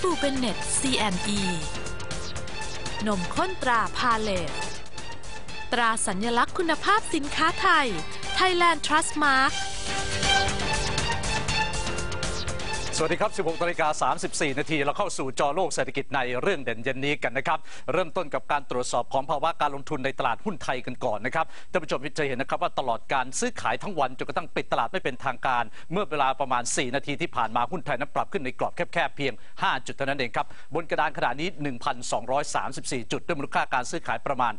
บู่เบนเน็ต CNE นมข้นตราพาเลตตราสัญลักษณ์คุณภาพสินค้าไทย Thailand Trust Mark สวัสดีครับ 16นาฬิกา34 นาที เราเข้าสู่จอโลกเศรษฐกิจในเรื่องเด่นเย็นนี้กันนะครับ เริ่มต้นกับการตรวจสอบของภาวะการลงทุนในตลาดหุ้นไทยกันก่อนนะครับ ท่านผู้ชมจะเห็นนะครับว่าตลอดการซื้อขายทั้งวันจนกระทั่งปิดตลาดไม่เป็นทางการ เมื่อเวลาประมาณ 4 นาทีที่ผ่านมาหุ้นไทยนั้นปรับขึ้นในกรอบแคบๆเพียง 5 จุดเท่านั้นเองครับ บนกระดานขณะนี้ 1,234 จุดด้วยมูลค่าการซื้อขายประมาณ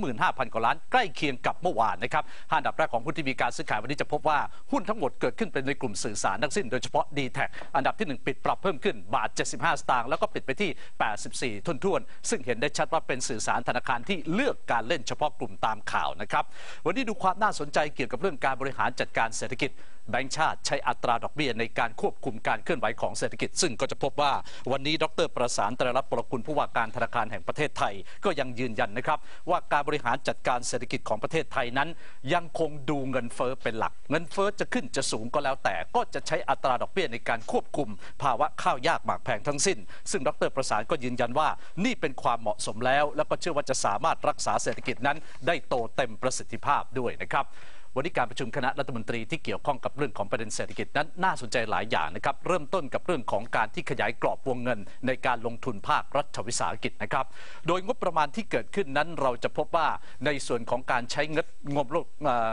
25,000 กว่าล้าน ใกล้เคียงกับเมื่อวานนะครับห้าดับแรกของหุ้นที่มีการซื้อขายวันนี้จะพบว่าหุ้นทั้งหมดเกิดขึ้นเป็นในกลุ่มสื่อสารทั้งสิ้นโดยเฉพาะ d t แทอันดับที่ 1 ปิดปรับเพิ่มขึ้นบาท 75 สตางค์แล้วก็ปิดไปที่ 84 ทุนท่วน ซึ่งเห็นได้ชัดว่าเป็นสื่อสารธนาคารที่เลือกการเล่นเฉพาะกลุ่มตามข่าวนะครับวันนี้ดูความน่าสนใจเกี่ยวกับเรื่องการบริหารจัดการเศรษฐกิจ แบงก์ชาติใช้อัตราดอกเบี้ยในการควบคุมการเคลื่อนไหวของเศรษฐกิจ ซึ่งก็จะพบว่าวันนี้ดรประสานตรรับประคุณผู้ว่าการธนาคารแห่งประเทศไทยก็ยังยืนยันนะครับว่าการบริหารจัดการเศรษฐกิจของประเทศไทยนั้น ยังคงดูเงินเฟ้อเป็นหลัก เงินเฟ้อจะขึ้นจะสูงก็แล้วแต่ก็จะใช้อัตราดอกเบี้ยในการควบคุม ภาวะข้าวยากหมากแพงทั้งสิ้น ซึ่งดรประสานก็ยืนยันว่า นี่เป็นความเหมาะสมแล้ว แล้วก็เชื่อว่าจะสามารถรักษาเศรษฐกิจนั้น ได้โตเต็มประสิทธิภาพด้วยนะครับ วันนี้การประชุมคณะรัฐมนตรีที่เกี่ยวข้องกับเรื่องของประเด็นเศรษฐกิจนั้นน่าสนใจหลายอย่างนะครับ เริ่มต้นกับเรื่องของการที่ขยายกรอบวงเงิน ในการลงทุนภาครัฐวิสาหกิจนะครับ โดยงบประมาณที่เกิดขึ้นนั้นเราจะพบว่าในส่วนของการใช้เงินงบ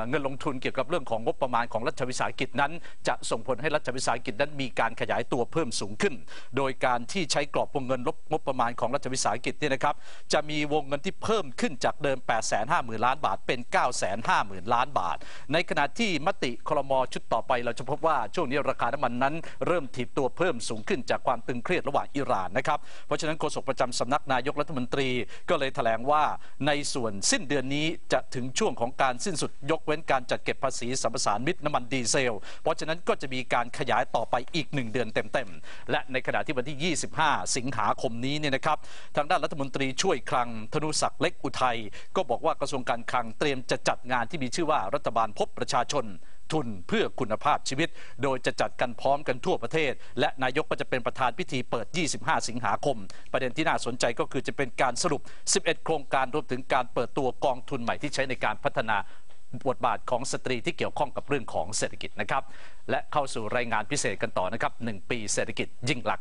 เงินลงทุนเกี่ยวกับเรื่องของงบประมาณของรัฐวิสาหกิจนั้น จะส่งผลให้รัฐวิสาหกิจนั้นมีการขยายตัวเพิ่มสูงขึ้น โดยการที่ใช้กรอบวงเงินลบงบประมาณของรัฐวิสาหกิจเนี่ยนะครับจะมีวงเงินที่เพิ่มขึ้นจากเดิม 850,000 ล้านบาทเป็น 950,000 ล้านบาทในขณะที่มติคลมชุดต่อไปเราจะพบว่าช่วงนี้ราคาน้ำมันนั้น เริ่มถีบตัวเพิ่มสูงขึ้นจากความตึงเครียดระหว่างอิหร่านนะครับเพราะฉะนั้นโฆษกประจำสำนักนายกรัฐมนตรีก็เลยแถลงว่าในส่วนสิ้นเดือนนี้จะถึงช่วงของการสิ้นสุดยกเว้นการจัดเก็บภาษีสัมปทานมิตรน้ำมันดีเซล เพราะฉะนั้นก็จะมีการขยายต่อไปอีกหนึ่งเดือนเต็มๆ และในขณะที่วันที่ 25 สิงหาคมนี้เนี่ยนะครับ ทางด้านรัฐมนตรีช่วยคลังธนุศักดิ์เล็กอุทัยก็บอกว่ากระทรวงการคลังเตรียมจะจัดงานที่มีชื่อว่ารัฐบาลพบประชาชน ทุนเพื่อคุณภาพชีวิต โดยจะจัดกันพร้อมกันทั่วประเทศ และนายกก็จะเป็นประธานพิธีเปิด 25 สิงหาคม ประเด็นที่น่าสนใจก็คือจะเป็นการสรุป 11 โครงการรวมถึงการเปิดตัวกองทุนใหม่ที่ใช้ในการพัฒนาบทบาทของสตรีที่เกี่ยวข้องกับเรื่องของเศรษฐกิจนะครับ และเข้าสู่รายงานพิเศษกันต่อนะครับ 1 ปีเศรษฐกิจยิ่งหลัก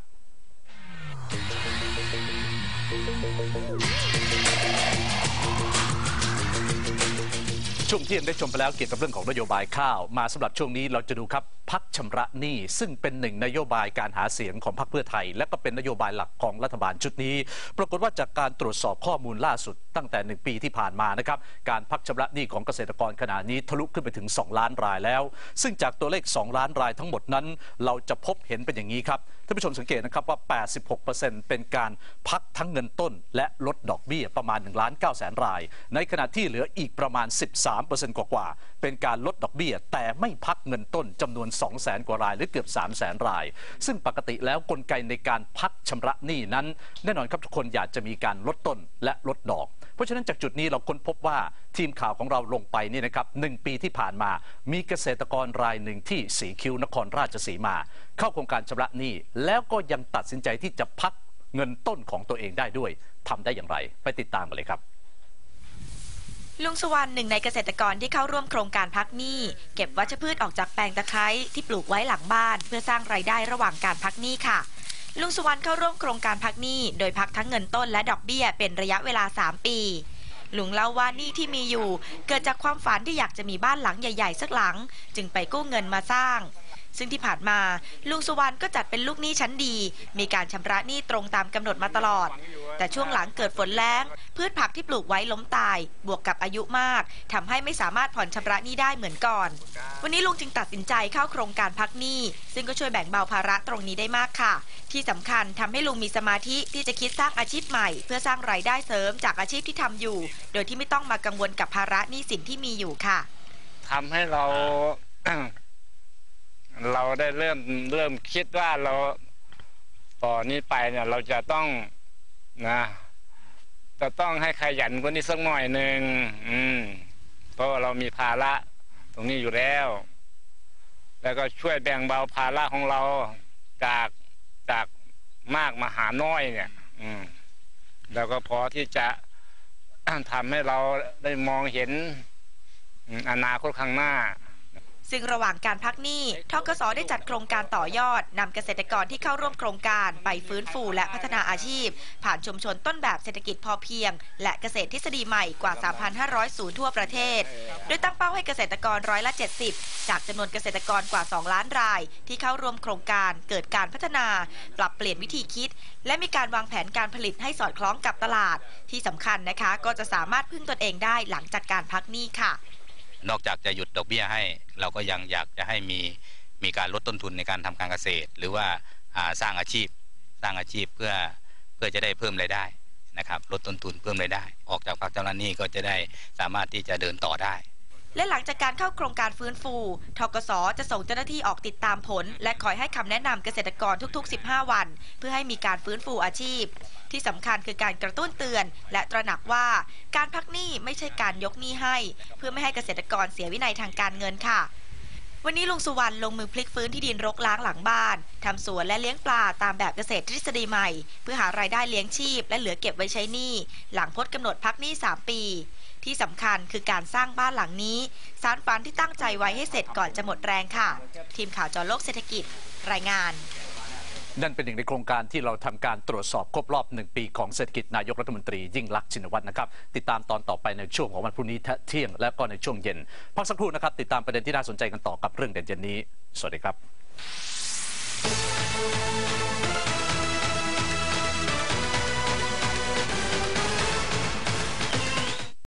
ช่วงเที่ยงได้ชมไปแล้วเกี่ยวกับเรื่องของนโยบายข้าว มาสำหรับช่วงนี้เราจะดูครับพักชำระหนี้ซึ่งเป็นหนึ่งนโยบายการหาเสียงของพรรคเพื่อไทย และก็เป็นนโยบายหลักของรัฐบาลชุดนี้ ปรากฏว่าจากการตรวจสอบข้อมูลล่าสุดตั้งแต่หนึ่งปีที่ผ่านมานะครับการพักชำระหนี้ของเกษตรกรขณะนี้ทะลุขึ้นไปถึง 2 ล้านรายแล้ว ซึ่งจากตัวเลข 2 ล้านรายทั้งหมดนั้น เราจะพบเห็นเป็นอย่างนี้ครับท่านผู้ชมสังเกตนะครับว่า 86%เป็นการพักทั้งเงินต้น และลดดอกเบี้ยประมาณ1ล้าน9แสนราย ในขณะที่เหลืออีกประมาณ 13%กว่าๆเป็นการลดดอกเบี้ย แต่ไม่พักเงินต้นจำนวน2 0 0แสนกว่าราย หรือเกือบ 3 0 0แสนราย ซึ่งปกติแล้วกลไกในการพักชำระหนี้นั้น แน่นอนครับทุกคนอยากจะมีการลดต้นและลดดอก เพราะฉะนั้นจากจุดนี้เราค้นพบว่าทีมข่าวของเราลงไปนี่นะครับหนึ่งปีที่ผ่านมา มีเกษตรกรรายหนึ่งที่สีคิ้วนครราชสีมา เข้าโครงการชำระหนี้ แล้วก็ยังตัดสินใจที่จะพักเงินต้นของตัวเองได้ด้วยทำได้อย่างไร ไปติดตามกันเลยครับ ลุงสุวรรณหนึ่งในเกษตรกรที่เข้าร่วมโครงการพักหนี้ เก็บวัชพืชออกจากแปลงตะไคร้ที่ปลูกไว้หลังบ้าน เพื่อสร้างไรายได้ระหว่างการพักหนี้ค่ะ ลุงสุวรรณเข้าร่วมโครงการพักหนี้ โดยพักทั้งเงินต้นและดอกเบี้ยเป็นระยะเวลา 3 ปี ลุงเล่าว่าหนี้ที่มีอยู่ เกิดจากความฝันที่อยากจะมีบ้านหลังใหญ่ ๆ สักหลัง จึงไปกู้เงินมาสร้าง ซึ่งที่ผ่านมาลุงสุวรรณก็จัดเป็นลูกหนี้ชั้นดี มีการชำระหนี้ตรงตามกำหนดมาตลอด แต่ช่วงหลังเกิดฝนแล้ง พืชผักที่ปลูกไว้ล้มตาย บวกกับอายุมากทำให้ไม่สามารถผ่อนชำระหนี้ได้เหมือนก่อน วันนี้ลุงจึงตัดสินใจเข้าโครงการพักหนี้ ซึ่งก็ช่วยแบ่งเบาภาระตรงนี้ได้มากค่ะ ที่สำคัญทำให้ลุงมีสมาธิที่จะคิดสร้างอาชีพใหม่ เพื่อสร้างรายได้เสริมจากอาชีพที่ทำอยู่ โดยที่ไม่ต้องมากังวลกับภาระหนี้สินที่มีอยู่ค่ะทำให้เราเรา ได้เริ่มเริ่มคิดว่าเราต่อนนี้ไปเนี่ย เราจะต้องนะจะต้องให้ขยันกว่านี้สักหน่อยหนึ่งอืมเพราะว่าเรามีภาระตรงนี้อยู่แล้ว แล้วก็ช่วยแบ่งเบาภาระของเราจากจากมากมาหาน้อยเนี่ย อืมแล้วก็พอที่จะทำให้เราได้มองเห็นอนาคตข้างหน้า ซึ่งระหว่างการพักหนี้ทกสได้จัดโครงการต่อยอดนำเกษตรกรที่เข้าร่วมโครงการไปฟื้นฟูและพัฒนาอาชีพ ผ่านชุมชนต้นแบบเศรษฐกิจพอเพียง และเกษตรทฤษฎีใหม่กว่า 3,500 ศูนย์ทั่วประเทศ โดยตั้งเป้าให้เกษตรกรร้อยละ 70 จากจำนวนเกษตรกรกว่า 2 ล้านราย ที่เข้าร่วมโครงการเกิดการพัฒนา ปรับเปลี่ยนวิธีคิด และมีการวางแผนการผลิตให้สอดคล้องกับตลาด ที่สำคัญนะคะ ก็จะสามารถพึ่งตนเองได้หลังจากการพักหนี้ค่ะ นอกจากจะหยุดดอกเบี้ยให้ เราก็ยังอยากจะให้มีมีการลดต้นทุนในการทำการเกษตร หรือว่าสร้างอาชีพ สร้างอาชีพเพื่อเพื่อจะได้เพิ่มรายได้นะครับลดต้นทุนเพิ่มรายได้ ออกจากภาคเจ้าหน้านี่ก็จะได้สามารถที่จะเดินต่อได้ และหลังจากการเข้าโครงการฟื้นฟูทกสจะส่งเจ้าหน้าที่ออกติดตามผล และคอยให้คำแนะนำเกษตรกรทุก ๆ 15 วัน เพื่อให้มีการฟื้นฟูอาชีพ ที่สำคัญคือการกระตุ้นเตือน และตระหนักว่าการพักหนี้ไม่ใช่การยกหนี้ให้ เพื่อไม่ให้เกษตรกรเสียวินัยทางการเงินค่ะวันนี้ลุงสุวรรณลงมือพลิกฟื้นที่ดินรกล้างหลังบ้าน ทำสวนและเลี้ยงปลาตามแบบเกษตรทฤษฎีใหม่ เพื่อหารายได้เลี้ยงชีพ และเหลือเก็บไว้ใช้หนี้ หลังพ้นกำหนดพักหนี้ 3 ปี ที่สำคัญคือการสร้างบ้านหลังนี้ สารฝันที่ตั้งใจไว้ให้เสร็จก่อนจะหมดแรงค่ะ ทีมข่าวจอโลกเศรษฐกิจ รายงานนั่นเป็นหนึ่งในโครงการที่เราทำการตรวจสอบครบรอบหนึ่งปีของเศรษฐกิจนายกรัฐมนตรียิ่งลักษณ์ชินวัตรนะครับ ติดตามตอนต่อไปในช่วงของวันพรุ่งนี้เที่ยงและก็ในช่วงเย็น พักสักครู่นะครับ ติดตามประเด็นที่น่าสนใจกันต่อกับเรื่องเด่นเย็นนี้ สวัสดีครับ